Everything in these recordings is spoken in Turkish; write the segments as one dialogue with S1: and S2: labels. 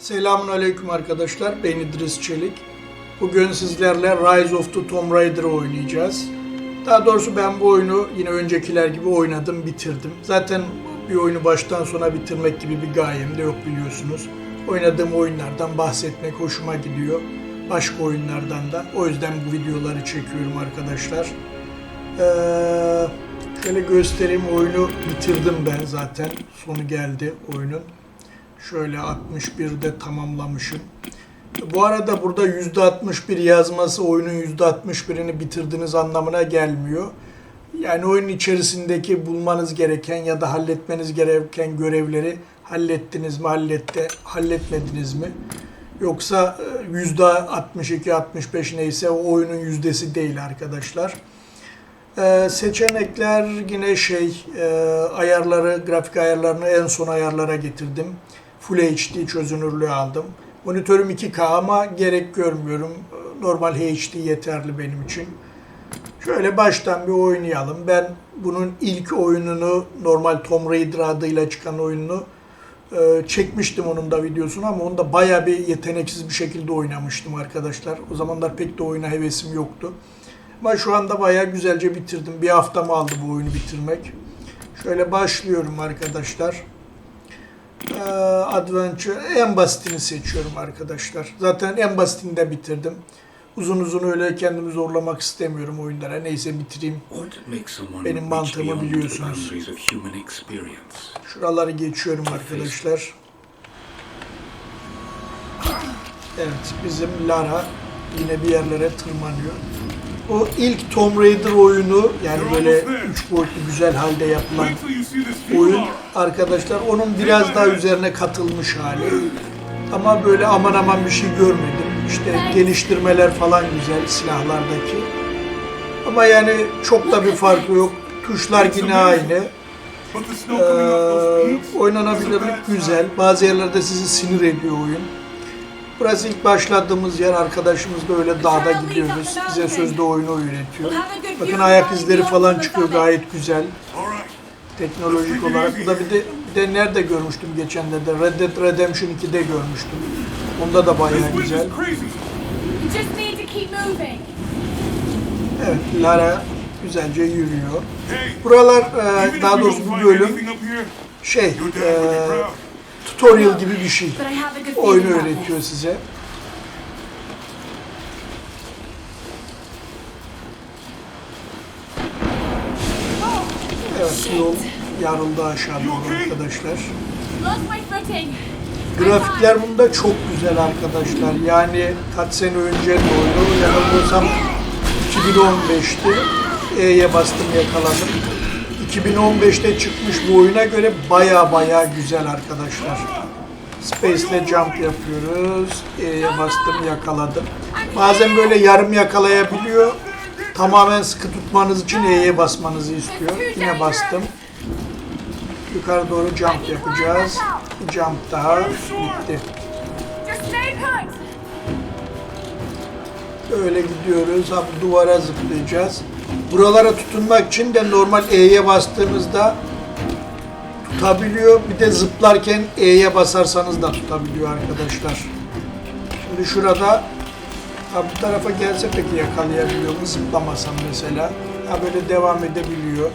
S1: Selamun Aleyküm arkadaşlar. Ben İdris Çelik. Bugün sizlerle Rise of the Tomb Raider'ı oynayacağız. Daha doğrusu ben bu oyunu yine öncekiler gibi oynadım, bitirdim. Zaten bir oyunu baştan sona bitirmek gibi bir gayem de yok biliyorsunuz. Oynadığım oyunlardan bahsetmek hoşuma gidiyor. Başka oyunlardan da. O yüzden bu videoları çekiyorum arkadaşlar. Ee, şöyle göstereyim oyunu bitirdim ben zaten. Sonu geldi oyunun. Şöyle 61'de tamamlamışım. Bu arada burada %61 yazması oyunun %61'ini bitirdiğiniz anlamına gelmiyor. Yani oyun içerisindeki bulmanız gereken ya da halletmeniz gereken görevleri hallettiniz mi, hallette, halletmediniz mi? Yoksa e, %62-65 neyse o oyunun yüzdesi değil arkadaşlar. Ee, seçenekler yine şey e, ayarları, grafik ayarlarını en son ayarlara getirdim. Full HD çözünürlüğü aldım. Monitörüm 2K ama gerek görmüyorum. Normal HD yeterli benim için. Şöyle baştan bir oynayalım. Ben bunun ilk oyununu normal Tomb Raider adıyla çıkan oyununu e, çekmiştim onun da videosunu ama onu da baya bir yeteneksiz bir şekilde oynamıştım arkadaşlar. O zamanlar pek de oyuna hevesim yoktu. Ama şu anda bayağı güzelce bitirdim. Bir haftamı aldı bu oyunu bitirmek. Şöyle başlıyorum arkadaşlar. Ee, Adventure en basitini seçiyorum arkadaşlar. Zaten en basitini de bitirdim. Uzun uzun öyle kendimi zorlamak istemiyorum oyunlara. Neyse bitireyim. Benim mantığımı biliyorsunuz. Şuraları geçiyorum arkadaşlar. Evet bizim Lara yine bir yerlere tırmanıyor. O ilk Tomb Raider oyunu yani böyle üç boyutlu güzel halde yapılan oyun arkadaşlar onun biraz daha üzerine katılmış hali. Ama böyle aman aman bir şey görmedim. İşte geliştirmeler falan güzel silahlardaki. Ama yani çok da bir farkı yok. Tuşlar yine aynı. Ee, oynanabilirlik güzel. Bazı yerlerde sizi sinir ediyor oyun. Burası ilk başladığımız yer. Arkadaşımız da öyle dağda gidiyoruz. Bize sözde oyunu öğretiyor. Bakın ayak izleri falan çıkıyor gayet güzel. Teknolojik olarak. Bu da bir de, bir de nerede görmüştüm geçenlerde? Red Dead Redemption 2'de görmüştüm. Onda da bayağı güzel. Evet, Lara güzelce yürüyor. Buralar, e, daha doğrusu bu bölüm şey, e. tutorial gibi bir şey. Oyunu öğretiyor size. Evet yol yarıldı aşağı doğru arkadaşlar. Grafikler bunda çok güzel arkadaşlar. Yani kaç sene önce de oyunu yanılmıyorsam 2015'ti. E'ye bastım yakaladım. 2015'te çıkmış bu oyuna göre baya baya güzel arkadaşlar. Space'le jump yapıyoruz. E'ye bastım yakaladım. Bazen böyle yarım yakalayabiliyor. Tamamen sıkı tutmanız için E'ye basmanızı istiyor. Yine bastım. Yukarı doğru jump yapacağız. Jump daha. Bitti.
S2: Just stay put.
S1: Öyle gidiyoruz. Ha, bu duvara zıplayacağız. Buralara tutunmak için de normal E'ye bastığınızda tutabiliyor. Bir de zıplarken E'ye basarsanız da tutabiliyor arkadaşlar. Şimdi şurada ha, bu tarafa gelse peki yakalayabiliyor mu? Zıplamasam mesela. Ha, böyle devam edebiliyor.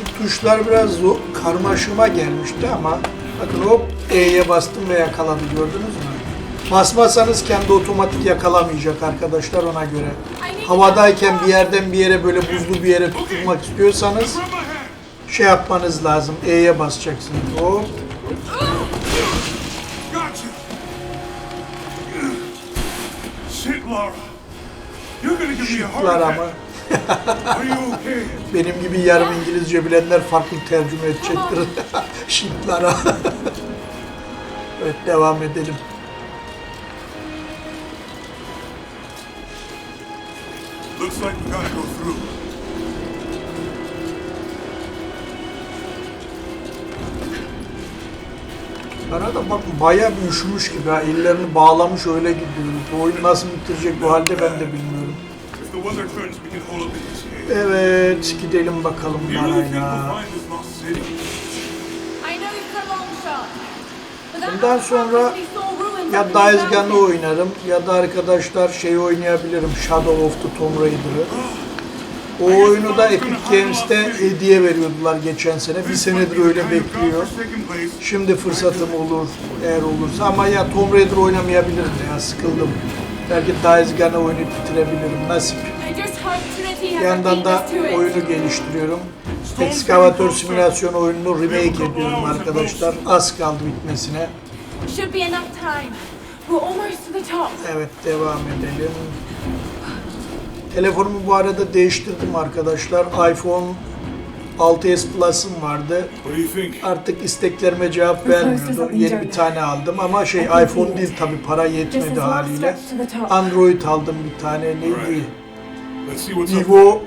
S1: İlk tuşlar biraz zor, karmaşıma gelmişti ama bakın hop E'ye bastım ve yakaladı gördünüz mü? Basmasanız kendi otomatik yakalamayacak arkadaşlar ona göre. Havadayken bir yerden bir yere böyle buzlu bir yere tutunmak istiyorsanız şey yapmanız lazım. E'ye basacaksınız. Hop.
S3: Gotcha. Shit, Laura. You're gonna give me a heart
S1: Lara
S3: attack.
S1: mı?
S3: Are you okay?
S1: Benim gibi yarım İngilizce bilenler farklı tercüme edecektir. Şitlara. evet devam edelim.
S3: Looks like we gotta go through.
S1: Bana da bak bayağı bir üşümüş gibi ha. Ellerini bağlamış öyle gidiyoruz. Bu oyun nasıl bitirecek bu halde ben de bilmiyorum. Evet gidelim bakalım
S3: Do you really think
S1: Lara'yla.
S3: we'll find this lost city?
S2: I know you've come a long shot. But that
S1: Bundan sonra Ya
S2: mountains.
S1: oynarım ya da arkadaşlar şeyi oynayabilirim. Shadow of the Tomb Raider'ı. O oyunu da Epic Games'te hediye veriyordular geçen sene. Bir senedir öyle bekliyor. Şimdi fırsatım olur eğer olursa ama ya Tomb Raider oynamayabilirim ya sıkıldım. Belki Days Gone'ı oynayıp bitirebilirim. Nasip. Yandan da oyunu geliştiriyorum. Ekskavatör simülasyon oyununu remake ediyorum arkadaşlar. Az kaldı bitmesine.
S2: Should be enough time. We're almost to the top.
S1: Evet devam edelim. Telefonumu bu arada değiştirdim arkadaşlar. iPhone 6s Plus'ım vardı.
S3: What do you think?
S1: Artık isteklerime cevap vermiyordu. Yeni bir tane aldım ama şey iPhone değil tabi para yetmedi haliyle. Android aldım bir tane neydi? Vivo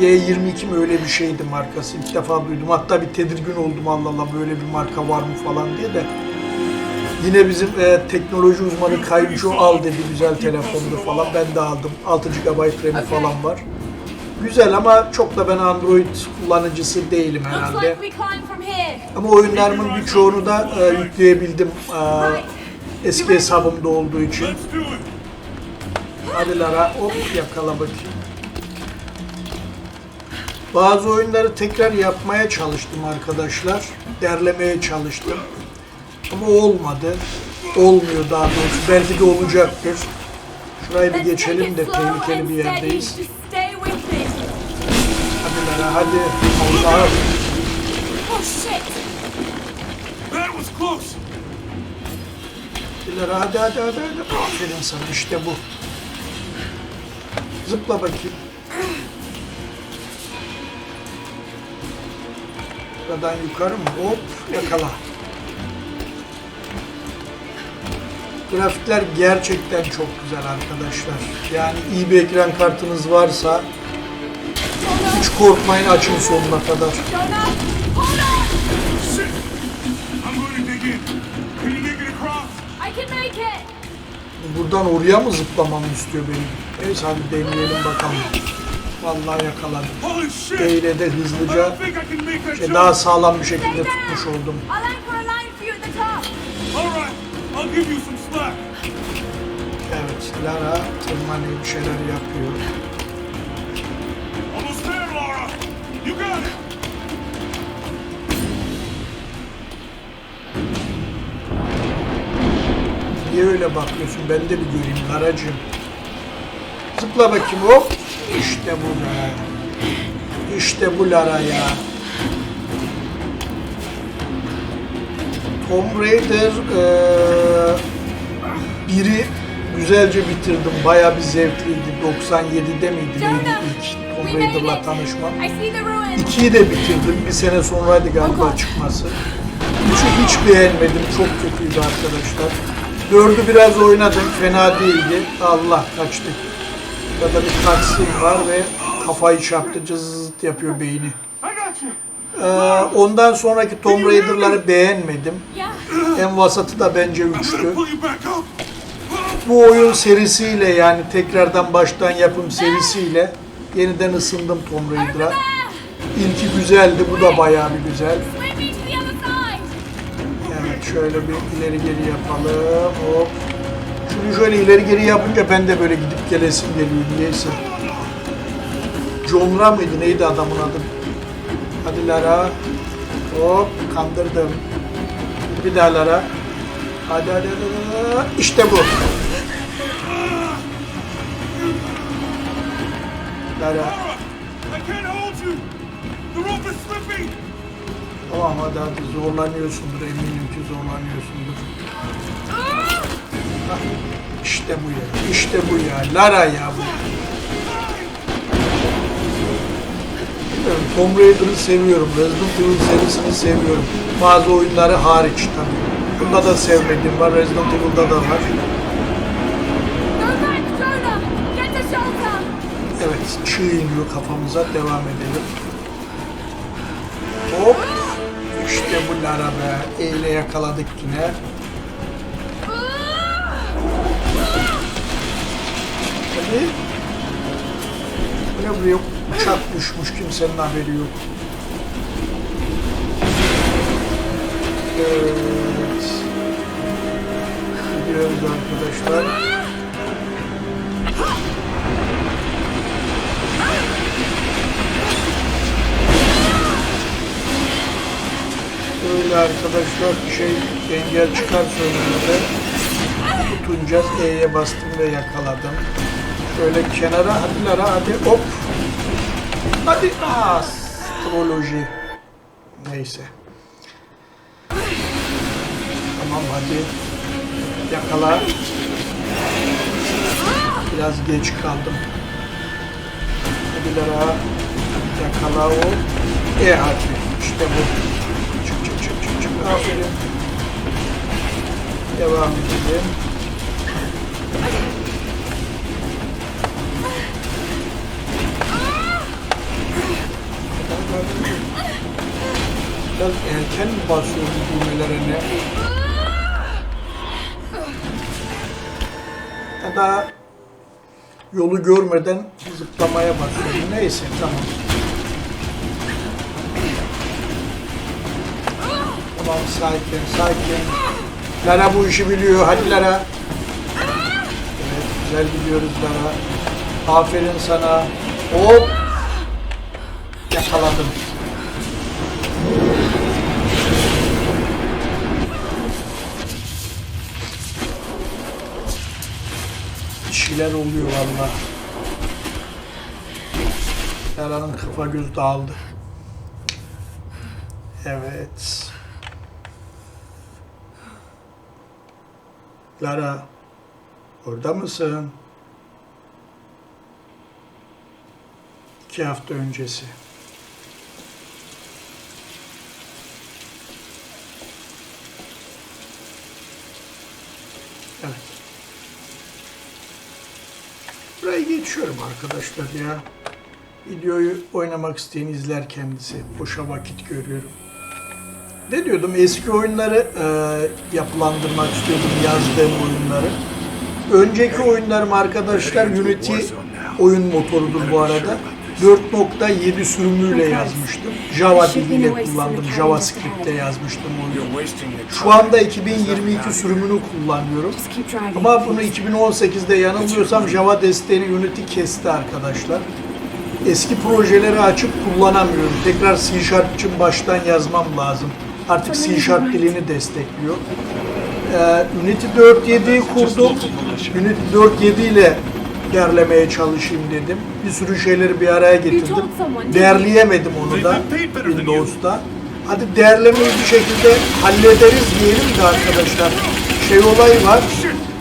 S1: Y22 mi öyle bir şeydi markası. İlk defa duydum. Hatta bir tedirgin oldum Allah Allah böyle bir marka var mı falan diye de. Yine bizim e, teknoloji uzmanı Kayınço al dedi güzel telefondu falan. Ben de aldım. 6 GB RAM'i falan var. Güzel ama çok da ben Android kullanıcısı değilim herhalde. Ama oyunlarımın birçoğunu da e, yükleyebildim e, eski hesabımda olduğu için. Hadi Lara hop yakala bakayım. Bazı oyunları tekrar yapmaya çalıştım arkadaşlar. Derlemeye çalıştım. Ama olmadı. Olmuyor daha doğrusu. Belki de olacaktır. Şurayı bir geçelim de tehlikeli bir yerdeyiz. Hadi Lara hadi. Allah'ım.
S2: Oh shit!
S3: That was close.
S1: Hadi Lara hadi hadi hadi. hadi. Aferin sana işte bu. Zıpla bakayım. Buradan yukarı mı? Hop yakala. Grafikler gerçekten çok güzel arkadaşlar. Yani iyi bir ekran kartınız varsa hiç korkmayın açın sonuna kadar. Buradan oraya mı zıplamamı istiyor benim? Neyse hadi deneyelim bakalım. Vallahi yakaladım. Eyle de hızlıca şey, daha sağlam bir şekilde tutmuş oldum.
S2: I'll
S3: give you some slack.
S1: Evet, Lara tırmanıyor, bir şeyler yapıyor.
S3: Almost there, Laura. You got it.
S1: Niye öyle bakıyorsun? Ben de bir göreyim Laracığım. Zıpla bakayım hop. İşte bu be. İşte bu Lara ya. Tomb Raider eee biri güzelce bitirdim. Bayağı bir zevkliydi. 97'de miydi neydi ilk Tomb Raider'la tanışmam.
S2: I see the ruins.
S1: İkiyi de bitirdim. Bir sene sonraydı galiba çıkması. Üçü hiç beğenmedim. Çok kötüydü arkadaşlar. Dördü biraz oynadım. Fena değildi. Allah kaçtı. Burada bir taksim var ve kafayı çarptı. Cızızıt yapıyor beyni. Ee, ondan sonraki Tomb Raider'ları beğenmedim. En vasatı da bence üçtü. Bu oyun serisiyle yani tekrardan baştan yapım serisiyle yeniden ısındım Tomb Raider'a. İlki güzeldi. Bu da bayağı bir güzel. Evet şöyle bir ileri geri yapalım. Hop. Şunu şöyle ileri geri yapınca ben de böyle gidip gelesim geliyor niyeyse. Jonra mıydı neydi adamın adı? Hadi Lara. Hop kandırdım. Bir daha Lara. Hadi hadi hadi. İşte bu. Lara. Tamam hadi hadi zorlanıyorsundur eminim ki zorlanıyorsundur. Hah, İşte bu ya. İşte bu ya. Lara ya bu. Bilmiyorum, Tomb Raider'ı seviyorum. Resident Evil serisini seviyorum. Bazı oyunları hariç tabii. Bunda da sevmediğim var. Resident Evil'da da var. Evet, çığ iniyor kafamıza. Devam edelim. Hop. İşte bu Lara be. Eyle yakaladık yine. Hadi. Böyle buraya uçak düşmüş kimsenin haberi yok. Evet. Gidiyoruz arkadaşlar. Böyle arkadaşlar bir şey engel çıkarsa önümüze tutunacağız. E'ye bastım ve yakaladım. Şöyle kenara hadi hadi hop. Hadi astroloji. Neyse. Tamam hadi. Yakala. Biraz geç kaldım. Hadi Lara. Yakala o. E harfi. İşte bu. Çık çık çık çık çık. Aferin. Devam edelim. Biraz erken mi basıyorum düğmelere ne? Ya da yolu görmeden zıplamaya basıyorum. Neyse tamam. Tamam sakin sakin. Lara bu işi biliyor. Hadi Lara. Evet güzel gidiyoruz Lara. Aferin sana. Hop. Yakaladım. Bir oluyor valla. Lara'nın kafa göz dağıldı. Evet. Lara, orada mısın? İki hafta öncesi. Evet. Burayı geçiyorum arkadaşlar ya. Videoyu oynamak isteyen izler kendisi. Boşa vakit görüyorum. Ne diyordum? Eski oyunları e, yapılandırmak istiyordum yazdığım oyunları. Önceki oyunlarım arkadaşlar Unity oyun motorudur bu arada. 4.7 sürümüyle yazmıştım. Java diliyle kullandım. JavaScript'te yazmıştım oyunu. Şu anda 2022 sürümünü kullanıyorum. Ama bunu 2018'de yanılmıyorsam Java desteğini Unity kesti arkadaşlar. Eski projeleri açıp kullanamıyorum. Tekrar C Sharp için baştan yazmam lazım. Artık C Sharp dilini destekliyor. Ee, Unity 4.7'yi kurdum. Unity 4.7 ile derlemeye çalışayım dedim. Bir sürü şeyleri bir araya getirdim. Derleyemedim onu da Windows'ta. Hadi derlemeyi bir şekilde hallederiz diyelim de arkadaşlar. Şey olay var.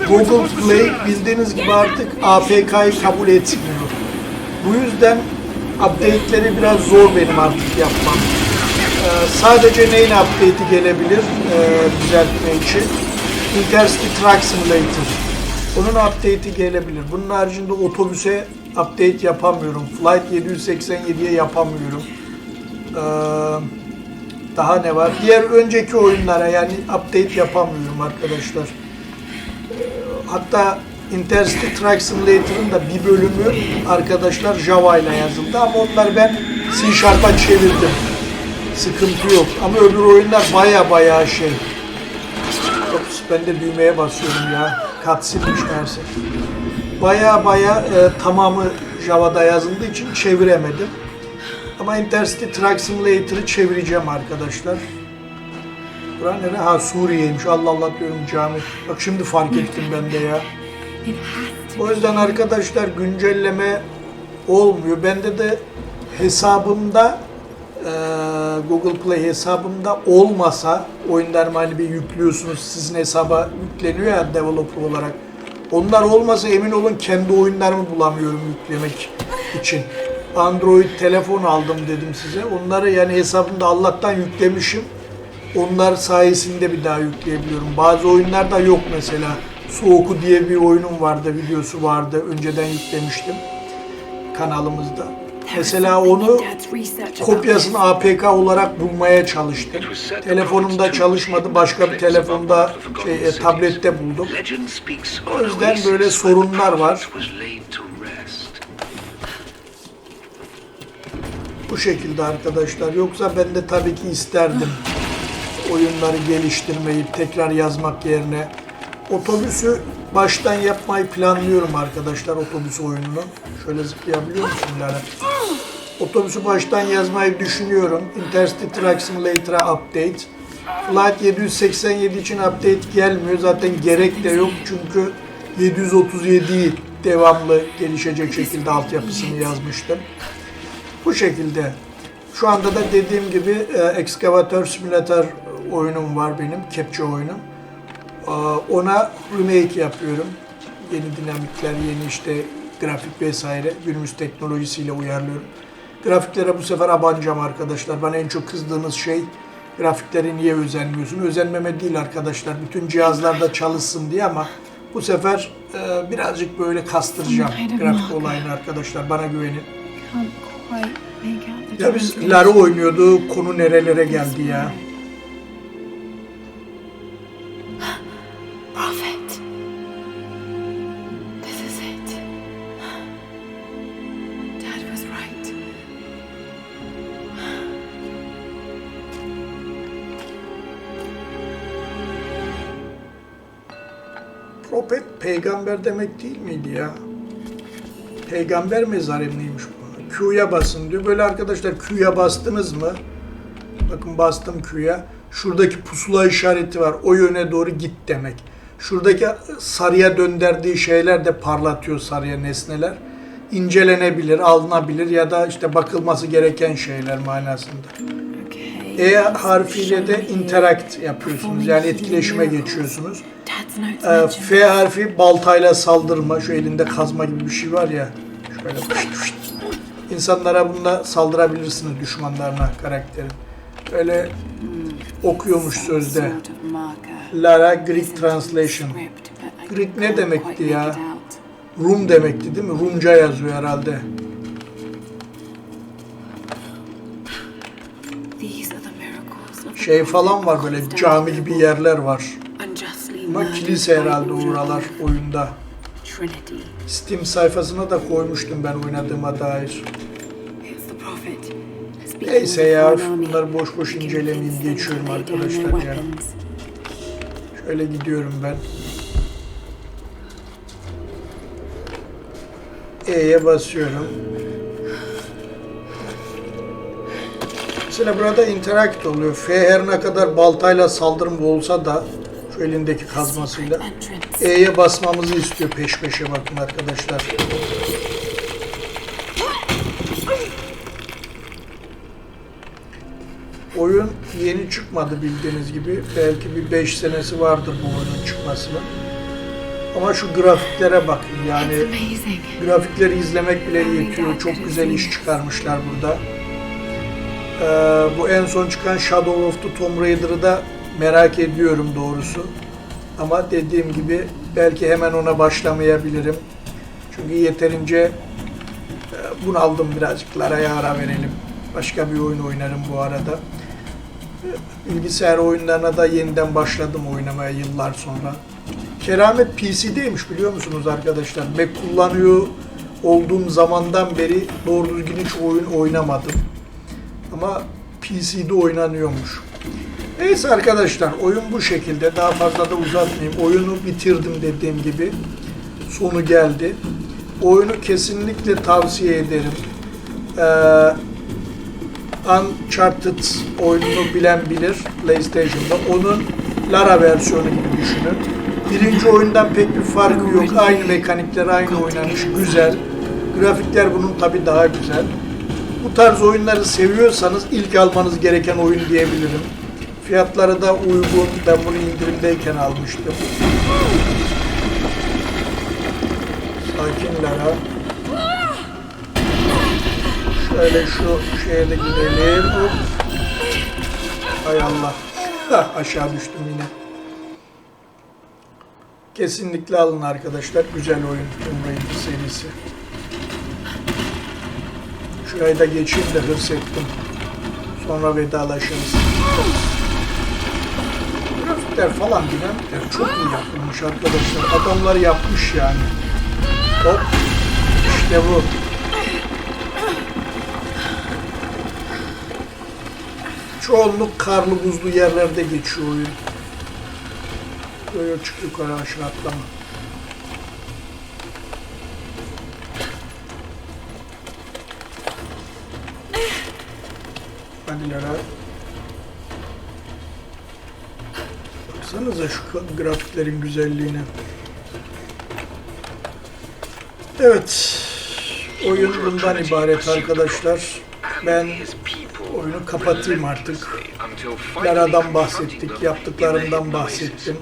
S1: Google Play bildiğiniz gibi artık APK'yı kabul etmiyor. Bu yüzden update'leri biraz zor benim artık yapmam. Ee, sadece neyin update'i gelebilir e, düzeltme için? Intercity Truck Simulator. Onun update'i gelebilir. Bunun haricinde otobüse update yapamıyorum. Flight 787'ye yapamıyorum. Ee, daha ne var? Diğer önceki oyunlara yani update yapamıyorum arkadaşlar. Hatta Intercity Truck Simulator'ın da bir bölümü arkadaşlar Java ile yazıldı ama onları ben C Sharp'a çevirdim. Sıkıntı yok. Ama öbür oyunlar baya baya şey. Ops, ben de düğmeye basıyorum ya. Cutscene'miş meğerse. Baya baya e, tamamı Java'da yazıldığı için çeviremedim. Ama Intercity Truck Simulator'ı çevireceğim arkadaşlar. Bura nere? Ha Suriye'ymiş. Allah Allah diyorum cami. Bak şimdi fark ettim ben de ya. O yüzden arkadaşlar güncelleme olmuyor. Bende de hesabımda Google Play hesabımda olmasa oyunlar hani bir yüklüyorsunuz sizin hesaba yükleniyor ya developer olarak. Onlar olmasa emin olun kendi oyunlarımı bulamıyorum yüklemek için. Android telefon aldım dedim size. Onları yani hesabımda Allah'tan yüklemişim. Onlar sayesinde bir daha yükleyebiliyorum. Bazı oyunlarda yok mesela. Suoku diye bir oyunum vardı, videosu vardı. Önceden yüklemiştim kanalımızda. Mesela onu kopyasını APK olarak bulmaya çalıştım. Telefonumda çalışmadı, başka bir telefonda, şey, e, tablette buldum.
S4: O yüzden böyle sorunlar var.
S1: Bu şekilde arkadaşlar. Yoksa ben de tabii ki isterdim oyunları geliştirmeyip tekrar yazmak yerine otobüsü baştan yapmayı planlıyorum arkadaşlar otobüs oyununu. Şöyle zıplayabiliyor musun Lara? Otobüsü baştan yazmayı düşünüyorum. Intercity Truck Simulator'a update. Flight 787 için update gelmiyor. Zaten gerek de yok çünkü 737'yi devamlı gelişecek şekilde altyapısını yazmıştım. Bu şekilde. Şu anda da dediğim gibi e, Excavator Simulator oyunum var benim, kepçe oyunum. Aa, Ona remake yapıyorum. Yeni dinamikler, yeni işte grafik vesaire günümüz teknolojisiyle uyarlıyorum. Grafiklere bu sefer abanacağım arkadaşlar. Bana en çok kızdığınız şey grafiklere niye özenmiyorsun? Özenmeme değil arkadaşlar. Bütün cihazlarda çalışsın diye ama bu sefer e, birazcık böyle kastıracağım grafik olayını arkadaşlar. Bana güvenin. Ya biz Lara oynuyordu. Konu nerelere geldi ya?
S2: Prophet
S1: peygamber demek değil miydi ya? Peygamber mezarı mıymış bu? Q'ya basın diyor. Böyle arkadaşlar Q'ya bastınız mı? Bakın bastım Q'ya. Şuradaki pusula işareti var. O yöne doğru git demek. Şuradaki sarıya döndürdüğü şeyler de parlatıyor sarıya nesneler. İncelenebilir, alınabilir ya da işte bakılması gereken şeyler manasında. E harfiyle de interact yapıyorsunuz. Yani etkileşime geçiyorsunuz.
S2: Mention
S1: F harfi baltayla saldırma. Şu elinde kazma gibi bir şey var ya. Şöyle pışt pışt. İnsanlara bununla saldırabilirsiniz düşmanlarına karakterin. Öyle okuyormuş sözde. Lara Greek Translation. Greek ne demekti ya? Rum demekti değil mi? Rumca yazıyor herhalde. Şey falan var böyle cami gibi yerler var. Ama kilise herhalde
S5: Uriah.
S1: oralar oyunda. Steam sayfasına da koymuştum ben oynadığıma dair. Neyse ya, bunları boş boş incelemeyeyim, geçiyorum arkadaşlar ya. Şöyle gidiyorum ben. E'ye basıyorum. Mesela burada interact oluyor. F her ne kadar baltayla saldırım olsa da şu elindeki kazmasıyla. E'ye basmamızı istiyor peş peşe bakın arkadaşlar. Oyun yeni çıkmadı bildiğiniz gibi. Belki bir 5 senesi vardır bu oyunun çıkmasının. Ama şu grafiklere bakın yani grafikleri izlemek bile yetiyor. Çok güzel iş çıkarmışlar burada. Ee, bu en son çıkan Shadow of the Tomb Raider'ı da merak ediyorum doğrusu. Ama dediğim gibi belki hemen ona başlamayabilirim. Çünkü yeterince e, bunaldım birazcık. Lara'ya ara verelim. Başka bir oyun oynarım bu arada. E, Bilgisayar oyunlarına da yeniden başladım oynamaya yıllar sonra. Keramet PC'deymiş biliyor musunuz arkadaşlar? Mac kullanıyor olduğum zamandan beri doğru düzgün hiç oyun oynamadım. Ama PC'de oynanıyormuş. Neyse arkadaşlar oyun bu şekilde. Daha fazla da uzatmayayım. Oyunu bitirdim dediğim gibi. Sonu geldi. Oyunu kesinlikle tavsiye ederim. Ee, Uncharted oyununu bilen bilir PlayStation'da. Onun Lara versiyonu gibi düşünün. Birinci oyundan pek bir farkı yok. Aynı mekanikler, aynı oynanış. Güzel. Grafikler bunun tabi daha güzel. Bu tarz oyunları seviyorsanız ilk almanız gereken oyun diyebilirim. Fiyatları da uygun. Ben bunu indirimdeyken almıştım. Sakin Lara. Şöyle şu şeye de gidelim. Hay Allah. Hah, aşağı düştüm yine. Kesinlikle alın arkadaşlar. Güzel oyun. Tomb Raider serisi. Şurayı da geçeyim de hırs ettim. Sonra vedalaşırız. Grafikler falan dinamikler çok iyi yapılmış arkadaşlar. Adamlar yapmış yani. Hop. İşte bu. Çoğunluk karlı buzlu yerlerde geçiyor oyun. Böyle çık yukarı aşağı atlama. Hadi Lara. Baksanıza şu grafiklerin güzelliğine. Evet. Oyun bundan ibaret arkadaşlar. Ben oyunu kapatayım artık. Lara'dan bahsettik, yaptıklarından bahsettim.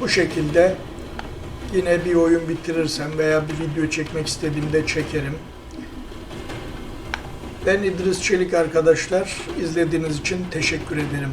S1: Bu şekilde yine bir oyun bitirirsem veya bir video çekmek istediğimde çekerim. Ben İdris Çelik arkadaşlar. İzlediğiniz için teşekkür ederim.